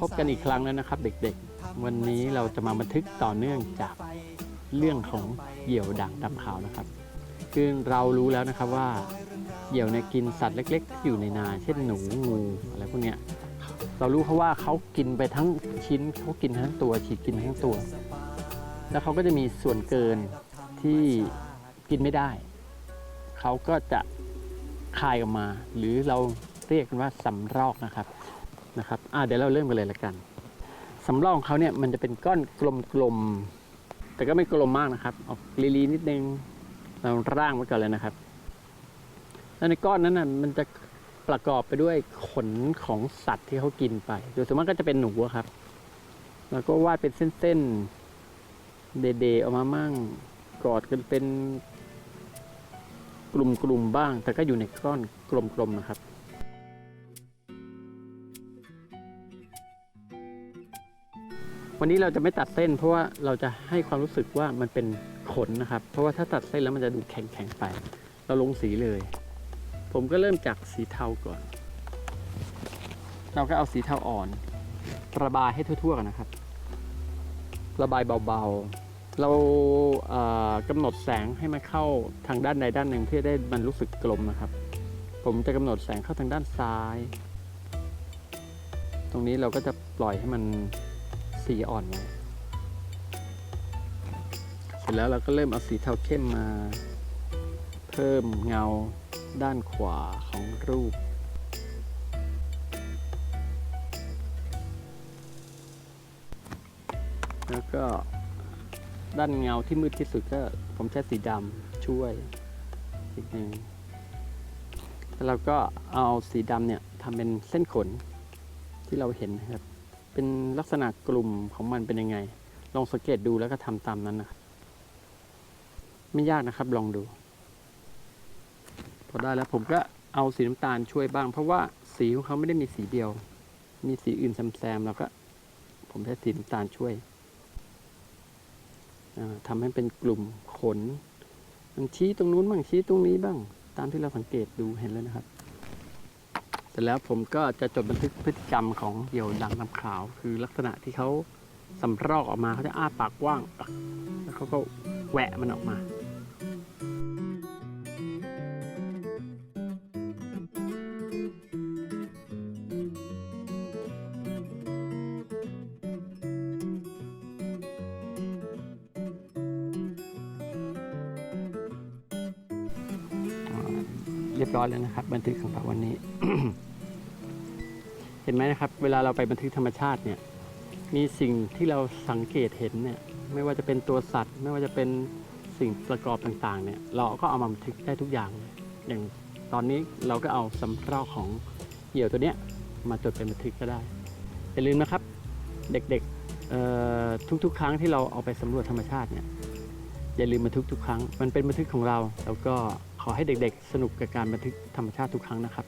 พบกันอีกครั้งแล้วนะครับ เด็กๆ วันนี้เราจะมาบันทึกต่อเนื่องจากเรื่องของเหยี่ยวด่างดำขาวนะครับ คือเรารู้แล้วนะครับว่าเหยี่ยวเนี่ยกินสัตว์เล็ก ๆ ที่อยู่ในนา เช่นหนูงูอะไรพวกเนี้ยเรารู้เพราะว่าเขากินไปทั้งชิ้นเขากินทั้งตัวฉีกกินทั้งตัว แล้วเขาก็จะมีส่วนเกินที่กินไม่ได้ เขาก็จะคายออกมา หรือเราเรียกกันว่าสำรอกนะครับ นะครับอ่าเดี๋ยวเราเริ่มกันเลยละกันสำรอกของเขาเนี่ยมันจะเป็นก้อนกลมๆ แต่ก็ไม่กลมมากนะครับ ออกลีๆนิดนึง เราร่างไว้ก่อนเลยนะครับ แล้วในก้อนนั้นน่ะมันจะประกอบไปด้วยขนของสัตว์ที่เขากินไป โดยส่วนมากก็จะเป็นหนูครับ แล้วก็วาดเป็นเส้นๆ เดๆออกมามั่ง กอดกันเป็นกลุ่มๆบ้าง แต่ก็อยู่ในก้อนกลมๆนะครับ วันนี้เราจะไม่ตัดเส้น เพราะว่าเราจะให้ความรู้สึกว่ามันเป็นขนนะครับ เพราะว่าถ้าตัดเส้นแล้วมันจะดูแข็งๆไป เราลงสีเลย ผมก็เริ่มจากสีเทาก่อน เราก็เอาสีเทาอ่อน ระบายให้ทั่วๆกันนะครับ ระบายเบาๆ เราเอ่อกำหนดแสงให้มันเข้าทางด้านใดด้านหนึ่งเพื่อได้มันรู้สึกกลมนะครับ ผมจะกำหนดแสงเข้าทางด้านซ้าย ตรงนี้เราก็จะปล่อยให้มัน สีอ่อนไว้เสร็จแล้วเราก็เริ่มเอาสีเทาเข้มมา เพิ่มเงาด้านขวาของรูป แล้วก็ด้านเงาที่มืดที่สุดก็ผมใช้สีดำช่วยอีกหนึ่งแล้วเราก็เอาสีดำเนี่ยทำเป็นเส้นขนที่เราเห็นนะครับ เป็นลักษณะกลุ่มของมันเป็นยังไง ลองสังเกตดูแล้วก็ทำตามนั้นนะครับไม่ยากนะครับลองดู พอได้แล้วผมก็เอาสีน้ำตาลช่วยบ้าง เพราะว่าสีของเขาไม่ได้มีสีเดียว มีสีอื่นแซมๆแล้วก็ ผมใช้สีน้ำตาลช่วยทำให้เป็นกลุ่มขนมันชี้ตรงนู้นบ้างชี้ตรงนี้บ้าง ตามที่เราสังเกตดูเห็นแล้วนะครับ แต่แล้วผมก็จะจดบันทึกพฤติกรรมของเหยี่ยวดังน้ำขาว คือลักษณะที่เขาสำรอกออกมาเขาจะอ้าปากกว้าง แล้วเขาก็แหวะมันออกมา เรียบร้อยแล้วนะครับ บันทึกของเราวันนี้ เห็นไหมนะครับ เวลาเราไปบันทึกธรรมชาติเนี่ย มีสิ่งที่เราสังเกตเห็นเนี่ย ไม่ว่าจะเป็นตัวสัตว์ ไม่ว่าจะเป็นสิ่งประกอบต่างๆ เนี่ย เราก็เอามาบันทึกได้ทุกอย่าง อย่างตอนนี้เราก็เอาสำรอกของเหยี่ยวตัวเนี้ยมาจดเป็นบันทึกก็ได้อย่าลืมนะครับ เด็กๆทุกๆ ครั้งที่เราเอาไปสำรวจธรรมชาติเนี่ยอย่าลืมบันทึกทุกครั้ง มันเป็นบันทึกของเราแล้วก็ ขอให้เด็กๆ สนุกกับการบันทึกธรรมชาติทุกครั้งนะครับ